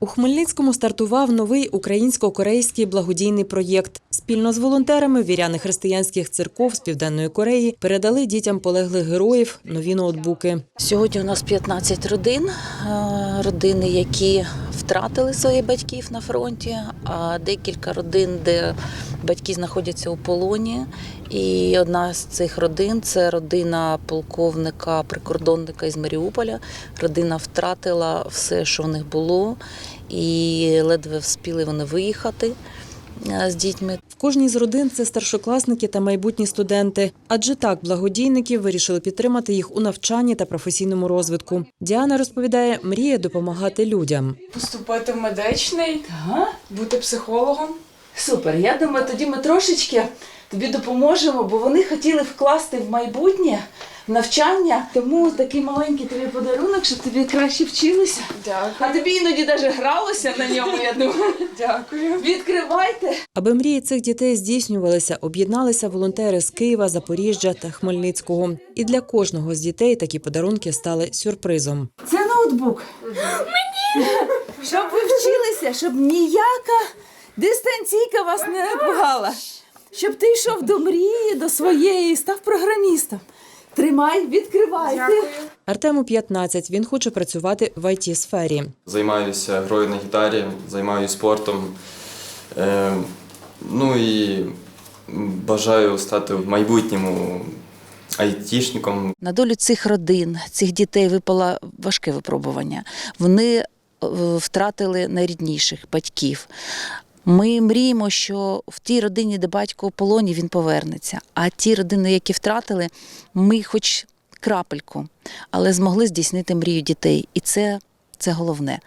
У Хмельницькому стартував новий українсько-корейський благодійний проєкт. Спільно з волонтерами віряни християнських церков з Південної Кореї передали дітям полеглих героїв нові ноутбуки. Сьогодні у нас 15 родин, е, родини, які втратили своїх батьків на фронті, а декілька родин, де батьки знаходяться у полоні. І одна з цих родин це родина полковника прикордонника із Маріуполя. Родина втратила все, що в них було, і ледве вспіли вони виїхати е, з дітьми. Кожній з родин це старшокласники та майбутні студенти. Адже так благодійники вирішили підтримати їх у навчанні та професійному розвитку. Діана розповідає, мріє допомагати людям. Поступити в медичний, бути психологом. Супер. Я думаю, тоді ми трошечки тобі допоможемо, бо вони хотіли вкласти в майбутнє в навчання. Тому такий маленький тобі подарунок, щоб тобі краще вчилися. Дякую. А тобі іноді навіть гралося на ньому, я думаю. Дякую. Відкривайте. Аби мрії цих дітей здійснювалися, об'єдналися волонтери з Києва, Запоріжжя та Хмельницького. І для кожного з дітей такі подарунки стали сюрпризом. Це ноутбук. Мені! Щоб ви вчилися, щоб ніяка дистанційка вас не напугала. Щоб ти йшов до мрії, до своєї, став програмістом. Тримай, відкривайте. Артему 15, Він хоче працювати в it сфері. Займаюся грою на гітарі, займаюся спортом. Е, ну і бажаю стати в майбутньому айтішником. На долю цих родин, цих дітей випало важке випробування. Вони е, втратили найрідніших батьків. Ми мріємо, що в тій родині, де батько у полоні, він повернеться. А ті родини, які втратили, ми хоч крапельку, але змогли здійснити мрію дітей. І це, це головне.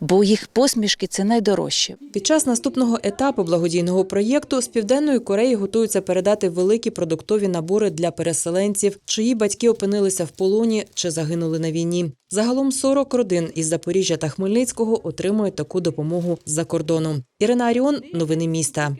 Бо їх посмішки це найдорожче. Під час наступного етапу благодійного проєкту з Південної Кореї готуються передати великі продуктові набори для переселенців, чиї батьки опинилися в полоні чи загинули на війні. Загалом 40 родин із Запоріжжя та Хмельницького отримують таку допомогу з-за кордону. Ірина Аріон, новини міста.